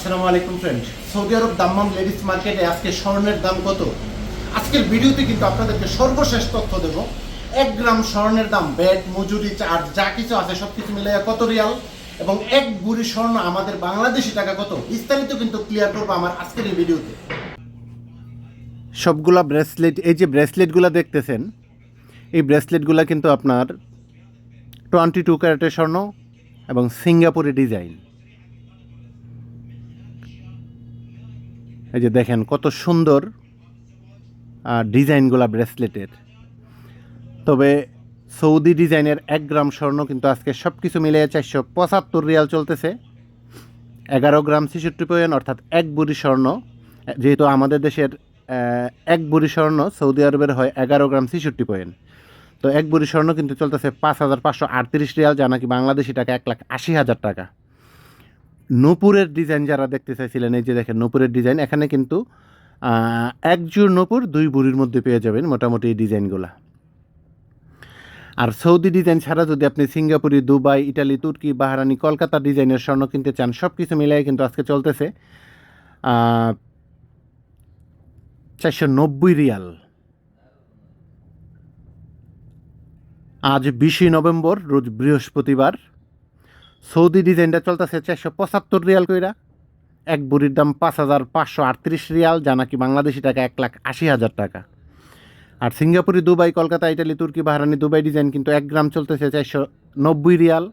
আসসালামু আলাইকুম friend Saudi Arab Dammam ladies মার্কেটে আজকে স্বর্ণের দাম কত? আজকের ভিডিওতে কিন্তু আপনাদেরকে সর্বশেষ তথ্য দেব। এক গ্রাম স্বর্ণের দাম, ব্যাট, মজুরি চার্জ যা কিছু আছে সব কিছু মিলে কত রিয়াল? এবং এক বুড়ি স্বর্ণ আমাদের বাংলাদেশি টাকা কত? বিস্তারিত কিন্তু ক্লিয়ার করব আমার আজকের এই ভিডিওতে। সবগুলা ব্রেসলেট এই যে ব্রেসলেটগুলো দেখতেছেন, এই ব্রেসলেটগুলো কিন্তু আপনার টোয়েন্টি টু ক্যারেটের স্বর্ণ এবং সিঙ্গাপুরি ডিজাইন এই যে দেখেন কত সুন্দর ডিজাইনগুলা ব্রেসলেটের। তবে সৌদি ডিজাইনের এক গ্রাম স্বর্ণ কিন্তু আজকে সব কিছু মিলিয়ে চারশো পঁচাত্তর রিয়াল চলতেছে। এগারো গ্রাম ছেষট্টি পয়েন্ট অর্থাৎ এক বুড়ি স্বর্ণ। যেহেতু আমাদের দেশের এক বুড়ি স্বর্ণ সৌদি আরবের হয় এগারো গ্রাম ছেষট্টি পয়েন্ট তো এক বুড়ি স্বর্ণ কিন্তু চলতেছে পাঁচ হাজার পাঁচশো আটত্রিশ রিয়াল, যা নাকি বাংলাদেশি টাকা এক লাখ আশি হাজার টাকা। নূপুরের ডিজাইন যারা দেখতে চাইছিলেন, এই যে দেখেন নূপুরের ডিজাইন এখানে কিন্তু এক জোর নূপুর দুই বুড়ির মধ্যে পেয়ে যাবেন মোটামুটি এই ডিজাইনগুলা আর সৌদি ডিজাইন ছাড়া যদি আপনি সিঙ্গাপুরি, দুবাই, ইটালি, তুর্কি বাহারানি কলকাতা ডিজাইনের স্বর্ণ কিনতে চান সব কিছু মিলাই কিন্তু আজকে চলতেছে চারশো নব্বই রিয়াল। আজ বিশে নভেম্বর, রোজ বৃহস্পতিবার সৌদি ডিজাইনটা চলতেছে চারশো পঁচাত্তর রিয়াল কইরা। এক বুড়ির দাম পাঁচ হাজার পাঁচশো আটত্রিশ রিয়াল, যা নাকি বাংলাদেশি টাকা এক লাখ আশি হাজার টাকা। আর সিঙ্গাপুরি দুবাই, কলকাতা, ইটালি, তুর্কি বাহারানি দুবাই ডিজাইন কিন্তু এক গ্রাম চলতেছে চারশো নব্বই রিয়াল।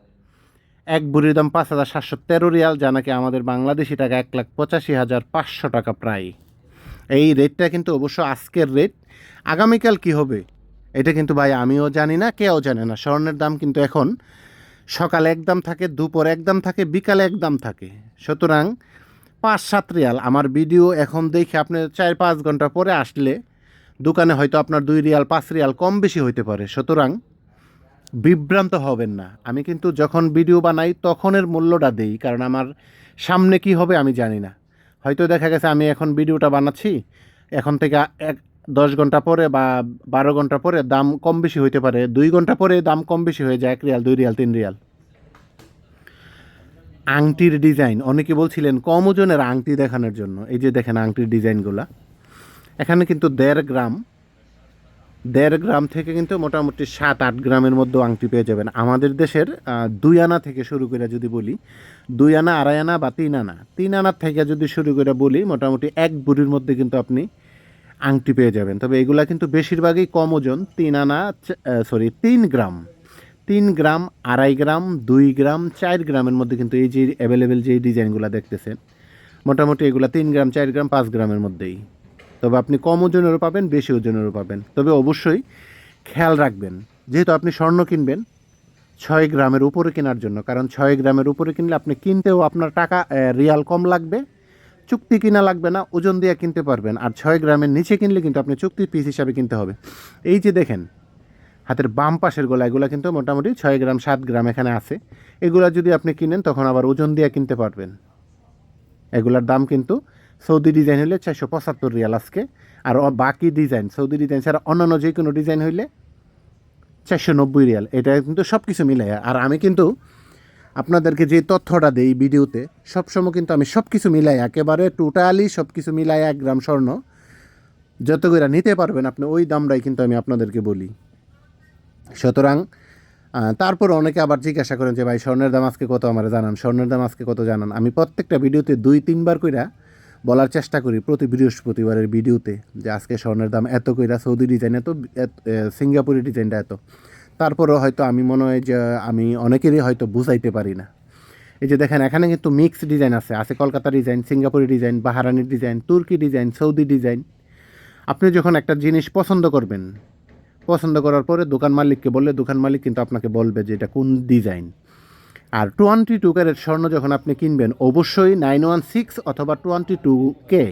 এক বুড়ির দাম পাঁচ হাজার সাতশো তেরো রিয়াল, যা নাকি আমাদের বাংলাদেশি টাকা এক লাখ পঁচাশি হাজার পাঁচশো টাকা প্রায়। এই রেটটা কিন্তু অবশ্য আজকের রেট। আগামীকাল কি হবে? এটা কিন্তু ভাই আমিও জানি না, কেউ জানে না। স্বর্ণের দাম কিন্তু এখন সকালে এক দাম থাকে, দুপুর এক দাম থাকে, বিকালে এক দাম থাকে। সুতরাং পাঁচ সাত রিয়াল। আমার ভিডিও এখন দেখে আপনি চার পাঁচ ঘণ্টা পরে আসলে দোকানে হয়তো আপনার দুই রিয়াল, পাঁচ রিয়াল কম বেশি হইতে পারে। সুতরাং বিভ্রান্ত হবেন না। আমি কিন্তু যখন ভিডিও বানাই তখনের মূল্যটা দেই, কারণ আমার সামনে কি হবে আমি জানি না। হয়তো দেখা গেছে আমি এখন ভিডিওটা বানাচ্ছি, এখন থেকে এক দশ ঘণ্টা পরে বা বারো ঘণ্টা পরে দাম কম বেশি হইতে পারে। দুই ঘণ্টা পরে দাম কম বেশি হয়ে যায় এক রিয়াল, দুই রিয়াল, তিন রিয়াল। আংটির ডিজাইন, অনেকে বলছিলেন কম ওজনের আংটি দেখানোর জন্য। এই যে দেখেন আংটির ডিজাইনগুলা। এখানে কিন্তু দেড় গ্রাম দেড় গ্রাম থেকে কিন্তু মোটামুটি সাত আট গ্রামের মধ্যে আংটি পেয়ে যাবেন। আমাদের দেশের দুই আনা থেকে শুরু করে যদি বলি, দুই আনা, আড়াই আনা বা তিন আনা। তিন আনার থেকে যদি শুরু করে বলি, মোটামুটি এক বুড়ির মধ্যে কিন্তু আপনি আংটি পেয়ে যাবেন। তবে এগুলা কিন্তু বেশিরভাগই কম ওজন, তিন আনা সরি তিন গ্রাম। তিন গ্রাম, আড়াই গ্রাম, দুই গ্রাম, চার গ্রামের মধ্যে কিন্তু এই যে অ্যাভেলেবেল যে ডিজাইনগুলো দেখতেছেন, মোটামুটি এগুলো তিন গ্রাম, চার গ্রাম, পাঁচ গ্রামের মধ্যেই। তবে আপনি কম ওজনেরও পাবেন, বেশি ওজনেরও পাবেন। তবে অবশ্যই খেয়াল রাখবেন, যেহেতু আপনি স্বর্ণ কিনবেন, ছয় গ্রামের উপরে কেনার জন্য। কারণ ছয় গ্রামের উপরে কিনলে আপনি কিনতেও আপনার টাকা রিয়াল কম লাগবে চুক্তি কিনা লাগবে না, ওজন দিয়ে কিনতে পারবেন। আর ছয় গ্রামের নিচে কিনলে কিন্তু আপনি চুক্তি পিস হিসাবে কিনতে হবে। এই যে দেখেন, হাতের বাম পাশের গোলা এগুলো কিন্তু মোটামুটি ছয় গ্রাম, সাত গ্রাম এখানে আছে। এগুলা যদি আপনি কিনেন, তখন আবার ওজন দিয়ে কিনতে পারবেন। এগুলার দাম কিন্তু সৌদি ডিজাইন হলে চারশো পঁচাত্তর রিয়াল আজকে। আর বাকি ডিজাইন, সৌদি ডিজাইন ছাড়া অন্যান্য যে কোনো ডিজাইন হইলে চারশো নব্বই রিয়াল। এটা কিন্তু সব কিছু মিলে আর আমি কিন্তু আপনাদেরকে যে তথ্যটা দেই ভিডিওতে, সবসময় কিন্তু আমি সব কিছু মিলাই একেবারে টোটালি সব কিছু মিলাই এক গ্রাম স্বর্ণ। যত করে নিতে পারবেন আপনি, ওই দামটাই কিন্তু আমি আপনাদেরকে বলি। সুতরাং তারপর অনেকে আবার জিজ্ঞাসা করেন যে, ভাই, স্বর্ণের দাম আজকে কত? আমার জানান, স্বর্ণের দাম আজকে কত? জানান। আমি প্রত্যেকটা ভিডিওতে দুই, তিনবার কইরা বলার চেষ্টা করি প্রতি বৃহস্পতিবারের ভিডিওতে, যে আজকে স্বর্ণের দাম এত কইরা সৌদি ডিজাইন এত সিঙ্গাপুরি ডিজাইনটা এত। তারপরেও হয়তো আমি মনে হয় যে আমি অনেকেরই হয়তো বুঝাইতে পারি না। এই যে দেখেন, এখানে কিন্তু মিক্স ডিজাইন আছে। আছে কলকাতা ডিজাইন সিঙ্গাপুরি ডিজাইন বাহারানির ডিজাইন তুর্কি ডিজাইন সৌদি ডিজাইন আপনি যখন একটা জিনিস পছন্দ করবেন, পছন্দ করার পরে দোকান মালিককে বললে, দোকান মালিক কিন্তু আপনাকে বলবে যে এটা কোন ডিজাইন আর টোয়েন্টি টু ক্যারেট স্বর্ণ যখন আপনি কিনবেন, অবশ্যই নাইন ওয়ান সিক্স অথবা টোয়েন্টি টু কে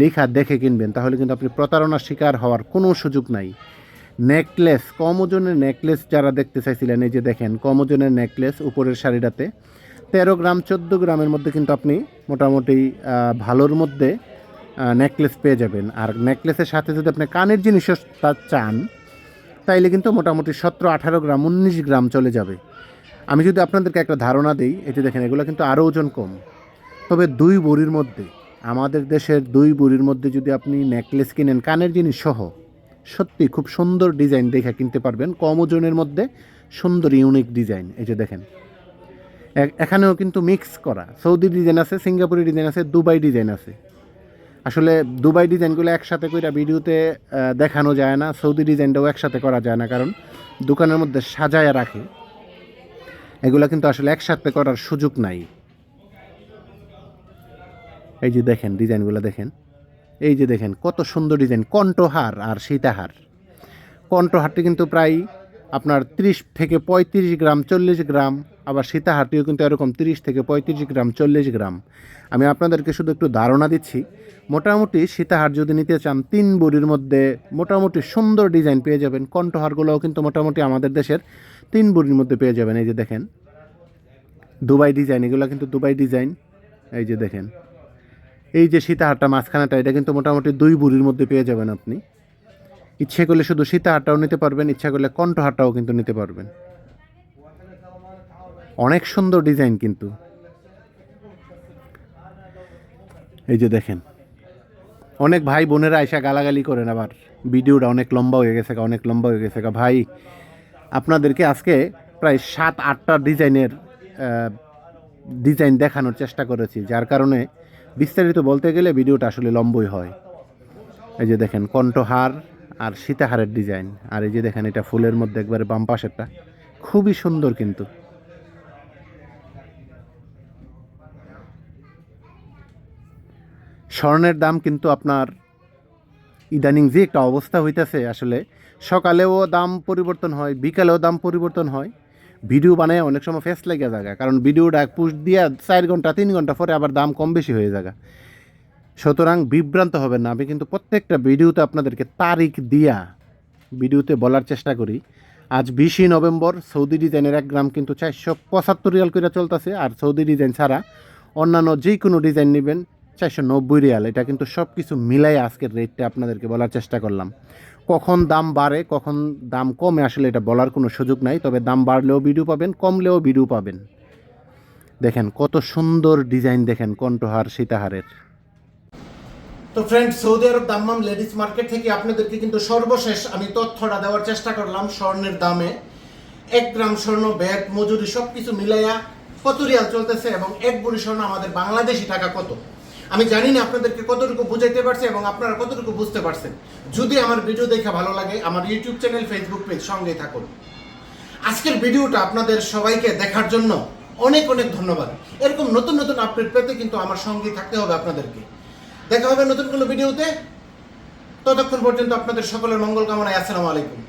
লেখা দেখে কিনবেন। তাহলে কিন্তু আপনি প্রতারণার শিকার হওয়ার কোনো সুযোগ নাই। নেকলেস, কম ওজনের নেকলেস যারা দেখতে চাইছিলেন, এই যে দেখেন, কম ওজনের নেকলেস উপরের শাড়িটাতে। তেরো গ্রাম, চোদ্দ গ্রামের মধ্যে কিন্তু আপনি মোটামুটি ভালোর মধ্যে নেকলেস পেয়ে যাবেন। আর নেকলেসের সাথে যদি আপনি কানের জিনিসও তা চান, তাইলে কিন্তু মোটামুটি সতেরো, আঠারো গ্রাম, উনিশ গ্রাম চলে যাবে। আমি যদি আপনাদেরকে একটা ধারণা দিই যে দেখেন, এগুলো কিন্তু আরও ওজন কম। তবে দুই বড়ির মধ্যে, আমাদের দেশের দুই বড়ির মধ্যে যদি আপনি নেকলেস কিনেন, কানের জিনিস সহ সত্যি খুব সুন্দর ডিজাইন দেখে কিনতে পারবেন। কম ওজনের মধ্যে সুন্দর ইউনিক ডিজাইন। এই যে দেখেন। এখানেও কিন্তু মিক্স করা। সৌদি ডিজাইন আছে, সিঙ্গাপুরি ডিজাইন আছে, দুবাই ডিজাইন আছে। আসলে দুবাই ডিজাইনগুলো একসাথে করে ভিডিওতে দেখানো যায় না। সৌদি ডিজাইনটাও একসাথে করা যায় না, কারণ দোকানের মধ্যে সাজায় রাখে। এগুলো কিন্তু আসলে একসাথে করার সুযোগ নাই। এই যে দেখেন, ডিজাইনগুলো দেখেন। এই যে দেখেন, কত সুন্দর ডিজাইন কণ্ঠহার আর সীতাহার। কণ্ঠহারটি কিন্তু প্রায় আপনার ত্রিশ থেকে পঁয়ত্রিশ গ্রাম, চল্লিশ গ্রাম, আবার সীতাহারটিও কিন্তু এরকম তিরিশ থেকে পঁয়ত্রিশ গ্রাম, চল্লিশ গ্রাম। আমি আপনাদেরকে শুধু একটু ধারণা দিচ্ছি, মোটামুটি সীতাহার যদি নিতে চান, তিন বড়ির মধ্যে মোটামুটি সুন্দর ডিজাইন পেয়ে যাবেন। কণ্ঠহারগুলোও কিন্তু মোটামুটি আমাদের দেশের তিন বড়ির মধ্যে পেয়ে যাবেন। এই যে দেখেন, দুবাই ডিজাইন এগুলো কিন্তু দুবাই ডিজাইন এই যে দেখেন এই যে সীতাহারটা মাঝখানেটা, এটা কিন্তু মোটামুটি দুই বুড়ির মধ্যে পেয়ে যাবেন আপনি। ইচ্ছে করলে শুধু সীতাহারটাও নিতে পারবেন, ইচ্ছা করলে কণ্ঠহারটাও কিন্তু নিতে পারবেন। অনেক সুন্দর ডিজাইন কিন্তু। এই যে দেখেন, অনেক ভাই বোনেরা এসে গালাগালি করেন আবার। ভিডিওটা অনেক লম্বা হয়ে গেছে অনেক লম্বা হয়ে গেছে। ভাই, আপনাদেরকে আজকে প্রায় সাত আটটা ডিজাইনের ডিজাইন দেখানোর চেষ্টা করেছি, যার কারণে বিস্তারিত বলতে গেলে ভিডিওটা আসলে লম্বই হয়। এই যে দেখেন কণ্ঠহার আর সীতাহারের ডিজাইন। আর এই যে দেখেন, এটা ফুলের মধ্যে একবারে বাম পাশেরটা। খুবই সুন্দর কিন্তু। স্বর্ণের দাম কিন্তু আপনার ইদানিং যে একটা অবস্থা হইতেছে আসলে, সকালেও দাম পরিবর্তন হয়, বিকালেও দাম পরিবর্তন হয়। ভিডিও বানায় অনেক সময় ফেস লেগে জায়গা, কারণ ভিডিওটা পুশ দিয়া চার ঘণ্টা, তিন ঘণ্টা পরে আবার দাম কম বেশি হয়ে জায়গা। সুতরাং বিভ্রান্ত হবেন না, আমি কিন্তু প্রত্যেকটা ভিডিওতে আপনাদেরকে তারিখ দিয়া ভিডিওতে বলার চেষ্টা করি। আজ বিশে নভেম্বর, সৌদি ডিজাইনের এক গ্রাম কিন্তু চারশো পঁচাত্তর রিয়াল করে চলতেছে, আর সৌদি ডিজাইন ছাড়া অন্যান্য যে কোনো ডিজাইন নেবেন। চারশো নব্বই রিয়াল। এটা কিন্তু সব কিছু মিলাই আজকের রেটটা আপনাদেরকে বলার চেষ্টা করলাম। কখন দাম বাড়ে, কখন দাম কমে আসলে এটা বলার কোনো সুযোগ নাই। তবে দাম বাড়লেও ভিডিও পাবেন, কমলেও ভিডিও পাবেন। দেখেন কত সুন্দর ডিজাইন দেখেন কণ্ঠহার সীতাহারের। তো friend Saudi Arab Dammam ladies market থেকে আপনাদেরকে কিন্তু সর্বশেষ আমি তথ্যটা দেওয়ার চেষ্টা করলাম স্বর্ণের দামে। এক গ্রাম স্বর্ণ, ব্যাগ, মজুরি সব কিছু মিলাইয়া কত রিয়াল চলতেছে এবং এক বুড়ি স্বর্ণ আমাদের বাংলাদেশি টাকা কত? আমি জানি না আপনাদেরকে কতটুকু বুঝাইতে পারছি এবং আপনারা কতটুকু বুঝতে পারছেন। যদি আমার ভিডিও দেখে ভালো লাগে, আমার ইউটিউব চ্যানেল ফেসবুক পেজ সঙ্গেই থাকুন। আজকের ভিডিওটা আপনাদের সবাইকে দেখার জন্য অনেক অনেক ধন্যবাদ। এরকম নতুন নতুন আপডেট পেতে কিন্তু আমার সঙ্গে থাকতে হবে আপনাদেরকে। দেখা হবে নতুন কোনো ভিডিওতে। ততক্ষণ পর্যন্ত আপনাদের সকলের মঙ্গল কামনায় আসসালামু আলাইকুম।